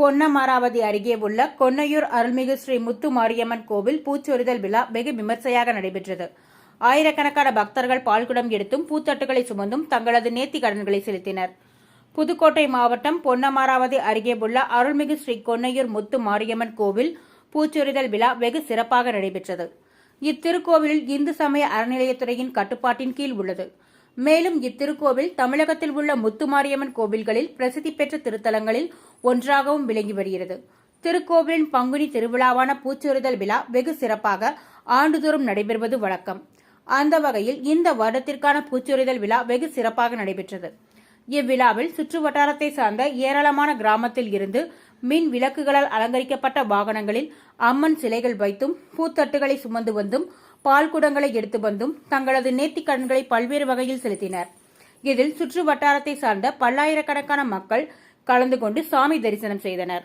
பொன்னமராவதி அருகே உள்ள கொன்னையூர் அருள்மிகு ஸ்ரீ முத்து மாரியம்மன் கோவில் பூச்சொரிதல் விழா வெகு விமர்சையாக நடைபெற்றது. ஆயிரக்கணக்கான பக்தர்கள் பால்குடம் எடுத்தும் பூத்தட்டுகளை சுமந்தும் தங்களது நேர்த்திக் கடன்களை செலுத்தினர். புதுக்கோட்டை மாவட்டம் பொன்னமராவதி அருகே உள்ள அருள்மிகு ஸ்ரீ கொன்னையூர் முத்து மாரியம்மன் கோவில் பூச்சொரிதல் விழா வெகு சிறப்பாக நடைபெற்றது. இத்திருக்கோவிலில் இந்து சமய அறநிலையத்துறையின் கட்டுப்பாட்டின் கீழ் உள்ளது. மேலும் இத்திருக்கோவில் தமிழகத்தில் உள்ள முத்துமாரியம்மன் கோவில்களில் பிரசித்தி பெற்ற திருத்தலங்களில் ஒன்றாகவும் விளங்கி வருகிறது. திருக்கோவிலின் பங்குனி திருவிழாவான பூச்சொரிதல் விழா வெகு சிறப்பாக ஆண்டுதோறும் நடைபெறுவது வழக்கம். அந்த வகையில் இந்த வருடத்திற்கான பூச்சொரிதல் விழா வெகு சிறப்பாக நடைபெற்றது. இவ்விழாவில் சுற்று வட்டாரத்தை சார்ந்த ஏராளமான கிராமத்தில் இருந்து மின் விளக்குகளால் அலங்கரிக்கப்பட்ட வாகனங்களில் அம்மன் சிலைகள் வைத்தும் பூத்தட்டுகளை சுமந்து வந்தும் பால் குடங்களை எடுத்து வந்தும் தங்களது நேர்த்திக் கடன்களை பல்வேறு வகையில் செலுத்தினர். இதில் சுற்று வட்டாரத்தை சார்ந்த பல்லாயிரக்கணக்கான மக்கள் கலந்து கொண்டு சாமி தரிசனம் செய்தனர்.